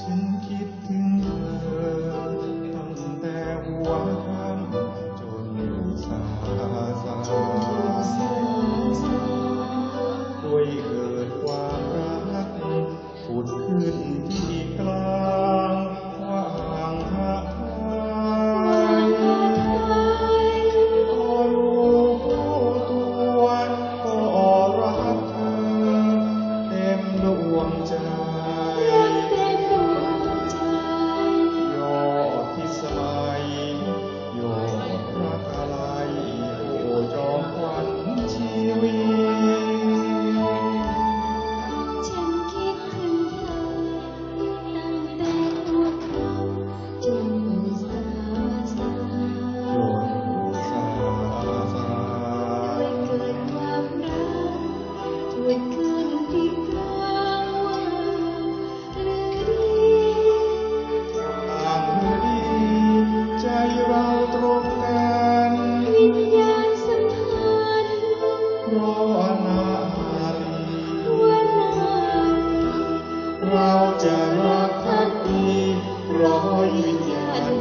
sing it in รักพักดีร้อยยัน